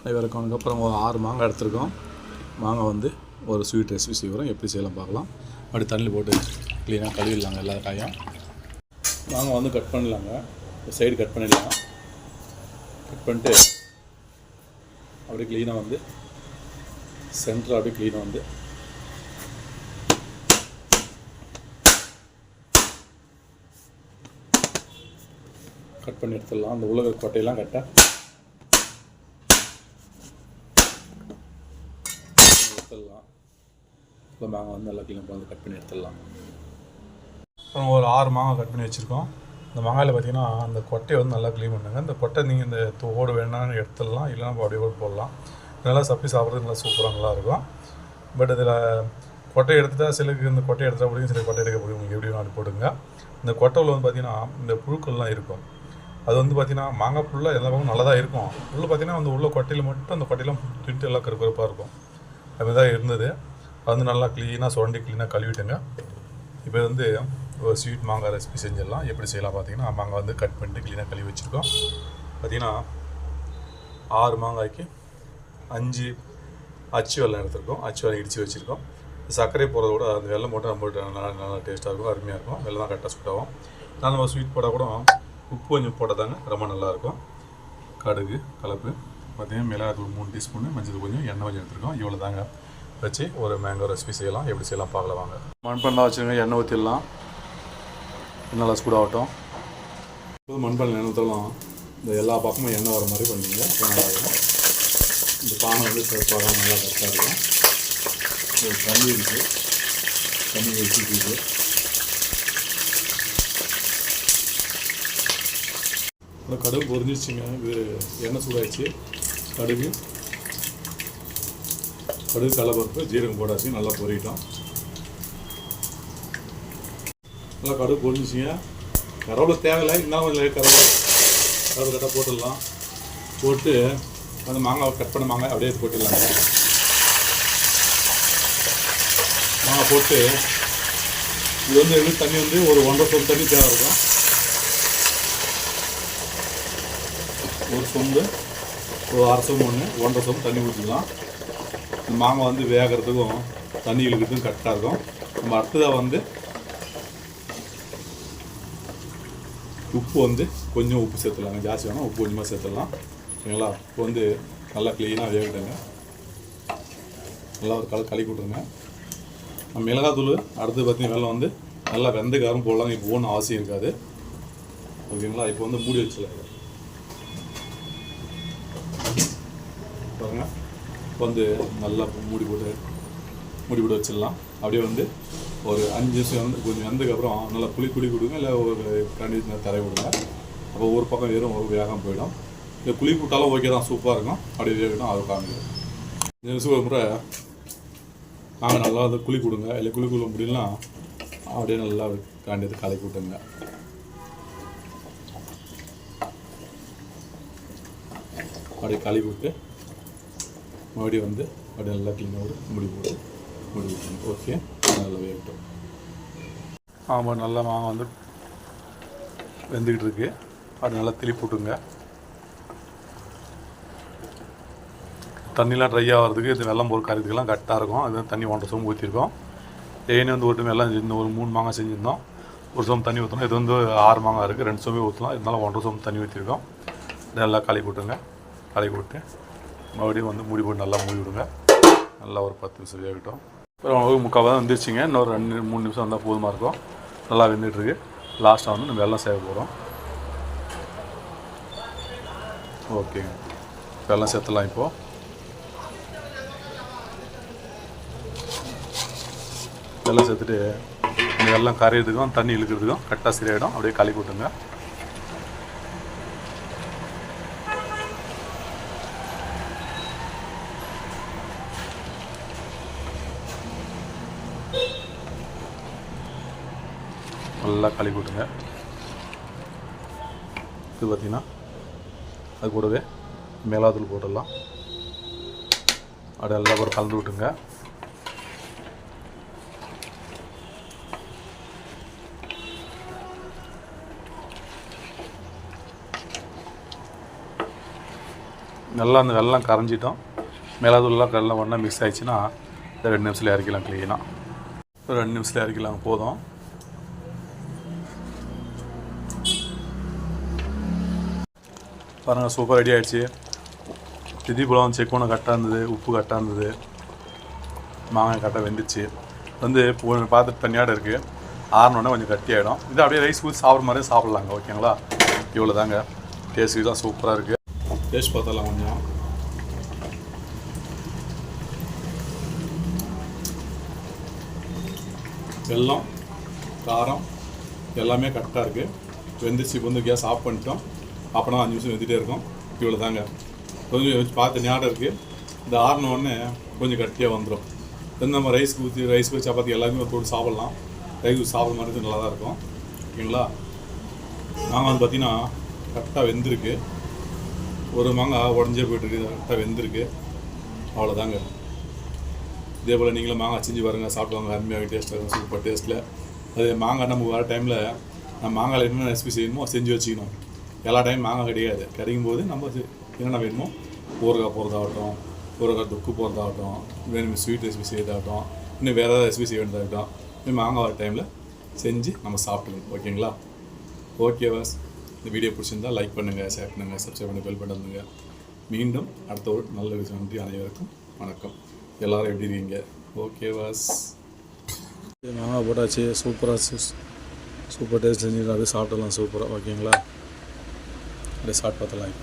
அனைவருக்கும் அப்புறம் ஒரு ஆறு மாங்காய் எடுத்துருக்கோம். மாங்காய் வந்து ஒரு ஸ்வீட் ரெசிபி செய்கிறோம் எப்படி செய்யலாம் பார்க்கலாம். அப்படி தண்ணி போட்டு க்ளீனாக கழுவிடலாங்க எல்லா காயும். மாங்காய் வந்து கட் பண்ணலாங்க. சைடு கட் பண்ணிடலாம். கட் பண்ணிட்டு அப்படியே க்ளீனாக வந்து சென்டர் அப்படியே க்ளீனாக வந்து கட் பண்ணி எடுத்துடலாம். அந்த உலக கொட்டையெல்லாம் கட்ட எடுத்துடலாம் இப்போ மாங்காய் வந்து நல்லா க்ளீன் வந்து கட் பண்ணி எடுத்துடலாம். அப்புறம் ஒரு ஆறு மாங்காய் கட் பண்ணி வச்சுருக்கோம். இந்த மாங்காயில் பார்த்தீங்கன்னா அந்த கொட்டையை வந்து நல்லா க்ளீன் பண்ணுங்க. இந்த கொட்டை நீங்கள் இந்த தோடு வேணாம்னு எடுத்துடலாம். இல்லைன்னா நம்ம அப்படியே கூட போடலாம். நல்லா சப்பி சாப்பிட்றது நல்லா சூப்பராக நல்லா இருக்கும். பட் இதில் கொட்டை எடுத்துட்டா சிலருக்கு இந்த கொட்டை எடுத்துட்டா பிடிக்கும் சில கொட்டை எடுக்க முடியும் உங்களுக்கு எப்படி வேணாலும் போடுங்க இந்த கொட்டையில் வந்து பார்த்தீங்கன்னா இந்த புழுக்கள்லாம் இருக்கும். அது வந்து பார்த்தீங்கன்னா மாங்காய் புல்லாக எல்லா பக்கமும் நல்லா தான் இருக்கும். உள்ளே பார்த்தீங்கன்னா அந்த உள்ள கொட்டையில் மட்டும் அந்த கொட்டையெல்லாம் துட்டு எல்லாம் கருப்பருப்பாக இருக்கும். அப்படி தான் இருந்தது. வந்து நல்லா க்ளீனாக சுரண்டி க்ளீனாக கழுவிட்டுங்க. இப்போ வந்து ஒரு ஸ்வீட் மாங்காய் ரெசிபி செஞ்சிடலாம். எப்படி செய்யலாம் பார்த்தீங்கன்னா மாங்காய் வந்து கட் பண்ணிட்டு க்ளீனாக கழுவி வச்சுருக்கோம். பார்த்தீங்கன்னா ஆறு மாங்காய்க்கு அஞ்சு அச்சு வெள்ளம் எடுத்துருக்கோம். அச்சு வெள்ளம் இடித்து வச்சுருக்கோம். சர்க்கரை போடுறத விட அந்த வெள்ளம் போட்டு நம்ம நல்லா நல்லா டேஸ்ட்டாக இருக்கும் அருமையாக இருக்கும். வெள்ளம் தான் கரெக்டாக சுட்டாகும் நான் நம்ம ஸ்வீட் போட்டால் கூட உப்பு கொஞ்சம் போட்டால் தாங்க ரொம்ப நல்லாயிருக்கும் கடுகு கலப்பு பார்த்தீங்கன்னா மிளகாத்தூள் மூணு டீஸ்பூன் மஞ்சள் கொஞ்சம் எண்ணெய் கொஞ்சம் எடுத்துருக்கோம். இவ்வளோ தாங்க வச்சு ஒரு மேங்கோ ரெசிபி செய்யலாம். எப்படி செய்யலாம் பார்க்கலாம் வாங்க. மண்பண்டா வச்சுருங்க எண்ணெய் ஊற்றிடலாம் நல்லா சூடாகட்டும். இப்போது மண்பானை எண்ணெய் ஊற்றலாம் இந்த எல்லா பக்கமும் எண்ணெய் வர மாதிரி பண்ணிங்க. நல்லா இந்த பானை வந்து சிறப்பாக நல்லா கரெக்டாக இருக்கும். ஒரு தண்ணி இருக்குது தண்ணி வச்சுருக்கு இந்த கடுகு பொறிஞ்சிச்சுங்க இது எண்ணெய் சூடாச்சு கடுகு கடுகு கடலப்பருப்பு ஜீரகம் போட்டாச்சு நல்லா பொறிட்டோம். நல்லா கடுகு பொறிஞ்சிச்சிங்க கருவேப்பிலை தேவையில்லை. இருந்தாலும் கொஞ்சம் கருவேப்பிலை கருவேப்பிலை கட்டாக போட்டுடலாம். போட்டு அந்த மாங்காய் கட் பண்ண மாங்காய் அப்படியே போட்டுடலாங்க மாங்காய் போட்டு இது வந்து எங்களுக்கு தண்ணி வந்து ஒரு ஒன்றரை சொம்பு தண்ணி தேவை இருக்கும் ஒரு சொம்பு ஒரு அரை சொம்பு ஒன்று ஒன்றரை சொம்பு தண்ணி ஊற்றிக்கலாம் மாங்காய் வந்து வேகிறதுக்கும் தண்ணி இழுக்கிறதுக்கும் கரெக்டாக இருக்கும். நம்ம அடுத்ததாக வந்து உப்பு வந்து கொஞ்சம் உப்பு சேர்த்துடலாங்க ஜாஸ்தி வேணால் உப்பு கொஞ்சமாக சேர்த்துடலாம். ஓகேங்களா இப்போ வந்து நல்லா க்ளீனாக வேகட்டுங்க. நல்லா ஒரு கலர் கழுவி விட்ருங்க நம்ம மிளகாத்தூள் அடுத்து பார்த்தீங்கன்னா வெள்ளம் வந்து நல்லா வெந்த காரம் போடலாம். இப்போ ஒன்றும் அவசியம் இருக்காது. ஓகேங்களா? இப்போ வந்து மூடி வச்சிடலாம் பாருங்கள் வந்து நல்லா மூடி போட்டு மூடி போட்டு வச்சிடலாம். அப்படியே வந்து ஒரு அஞ்சு நிமிஷம் வந்து கொஞ்சம் வந்ததுக்கப்புறம் நல்லா புளி புளி கொடுங்க இல்லை ஒரு கண்டி தரை விடுங்க அப்போ ஒரு பக்கம் வெறும் ஒரு வேகம் போயிடும். இல்லை புளி போட்டாலும் ஓகே தான் சூப்பராக இருக்கும். அப்படியே வேகணும் அது காமிக்கும் இந்த நிமிஷம் ஒரு முறை நாங்கள் நல்லா அதை குழி கொடுங்க இல்லை குழி கொடுக்க முடியலனா அப்படியே நல்லா காண்டியது கலக்கி விட்டுங்க அப்படியே கழுவி விட்டு மறுபடியும் வந்து அப்படியே நல்லா க்ளீனாக ஒரு முடி போட்டு முடி விட்டுருங்க ஓகே நல்லா வேகட்டும் ஆமாம் நல்லா மாங்காய் வந்து வெந்துக்கிட்டு இருக்கு அது நல்லா திருப்பி விட்டுங்க தண்ணிலாம் ட்ரை ஆகிறதுக்கு இது வெள்ளம் போகிற காரியத்துக்கெல்லாம் கரெக்டாக இருக்கும். அது தண்ணி ஒன்றரை சோம் ஊற்றிருக்கோம் ஏன்னு வந்து ஒரு டைம் எல்லாம் செஞ்சு ஒரு மூணு மாங்காய் செஞ்சுருந்தோம். ஒரு சோம் தண்ணி ஊற்றணும் இது வந்து ஆறு மாங்காய் இருக்குது ரெண்டு சோமே ஊற்றலாம் இருந்தாலும் ஒன்றரை சோம் தண்ணி ஊற்றிருக்கோம் நல்லா கலக்கி விட்டுங்க கலக்கி விட்டு மறுபடியும் வந்து மூடி போட்டு நல்லா மூடி விடுங்க. நல்லா ஒரு பத்து நிமிஷம் வேகட்டும். அப்புறம் முக்கால் தான் வந்துருச்சுங்க. இன்னொரு ரெண்டு மூணு நிமிஷம் வந்தால் போதுமாக இருக்கும். நல்லா வெந்துட்டுருக்கு. லாஸ்ட்டாக வந்து நம்ம வெள்ளம் சேவை போகிறோம் ஓகேங்க வெள்ளம் சேர்த்துலாம் இப்போது வெள்ளம் சேர்த்துட்டு இந்த வெள்ளம் கரையிறதுக்கும் தண்ணி இழுக்கிறதுக்கும் கரெக்டாக சரியாயிடும். அப்படியே களி கூட்டுங்க நல்லா கழுவி விட்டுங்க இது பார்த்திங்கன்னா அது கூடவே மேலாத்தூள் போட்டுடலாம். அப்படியே நல்லா கூட கலந்து விட்டுங்க நல்லா அந்த வெள்ளம் கரைஞ்சிட்டோம். மிளகுலாம் எல்லாம் ஒன்றா மிக்ஸ் ஆகிடுச்சின்னா இந்த ரெண்டு நிமிஷத்தில் இறக்கலாம் க்ளீனாக ஒரு ரெண்டு நிமிஷத்தில் இறக்கலாம் போதும். பாருங்கள் சூப்பர் ரெடி ஆயிடுச்சு. திதிப்புலம் செக் பண்ண கரெக்டாக இருந்தது உப்பு கரெக்டாக இருந்தது. மாங்காய் கரெக்டாக வெந்துச்சு. வந்து பார்த்துட்டு தனியாட இருக்குது ஆறினோடனே கொஞ்சம் கட்டி இது அப்படியே ரைஸ் ஊற்றி சாப்பிட்ற மாதிரியே சாப்பிட்லாங்க ஓகேங்களா இவ்வளோ தாங்க டேஸ்ட்டு தான் சூப்பராக இருக்குது டேஸ்ட் பார்த்தலாம் கொஞ்சம். வெல்லம் காரம் எல்லாமே கரெக்டாக இருக்குது வெந்துச்சு வந்து கேஸ் ஆஃப் பண்ணிட்டோம். அப்போனா அஞ்சு நிமிஷம் வெந்துட்டே இருக்கும். இவ்வளோ தாங்க. கொஞ்சம் பார்த்து ஞாபகம் இருக்குது இந்த ஆறின உடனே கொஞ்சம் கட்டியாக வந்துடும் வந்து நம்ம ரைஸ் ஊற்றி ரைஸ் போய் சப்பாத்தி எல்லாமே போட்டு சாப்பிட்லாம். ரைஸ் ஊற்றி சாப்பிட்ற மாதிரி நல்லா தான் இருக்கும். ஓகேங்களா? மாங்காய் வந்து பார்த்தீங்கன்னா கரெக்டாக வெந்திருக்கு. ஒரு மாங்காய் உடஞ்சே போயிட்டுருக்கு கரெக்டாக வெந்திருக்கு. அவ்வளோதாங்க இதே போல் நீங்களும் மாங்காய் செஞ்சு பாருங்க. சாப்பிடுவாங்க. அருமையாக டேஸ்ட்டாக இருக்கும். சூப்பர் டேஸ்ட்டில் அது மாங்காய் நம்ம வர டைமில் நம்ம மாங்காயில் என்னென்ன ரெசிபி செய்யணுமோ செஞ்சு வச்சுக்கணும். எல்லா டைம் மாங்காய் கிடையாது. கிடைக்கும் போது நம்ம என்னென்ன வேணுமோ ஊறுகாய் போகிறதாகட்டும் ஊறுகாய் துக்கு போகிறதாகட்டும் வேணும் ஸ்வீட் ரெசிபி செய்யறதாகட்டும் இன்னும் வேறு ஏதாவது ரெசிபி செய்ய வேண்டியதாகட்டும் இன்னும் மாங்காய் வர டைமில் செஞ்சு நம்ம சாப்பிட்டுக்கணும். ஓகேங்களா ஓகே வாஸ் இந்த வீடியோ பிடிச்சிருந்தா லைக் பண்ணுங்கள் ஷேர் பண்ணுங்கள் சப்ஸ்கிரைப் பண்ணி பெல் பண்ணுங்க மீண்டும் அடுத்த ஒரு நல்ல விஷயம் நன்றி அனைவருக்கும் வணக்கம். எல்லோரும் எப்படி இருக்கீங்க? ஓகே வாஸ் மாங்காய் போட்டாச்சு. சூப்பராக சூப்பர் டேஸ்ட் செஞ்சு அப்படியே சாப்பிடலாம். சூப்பராக ஓகேங்களா அப்படியே சாப்பிட்டு பார்த்தலாம்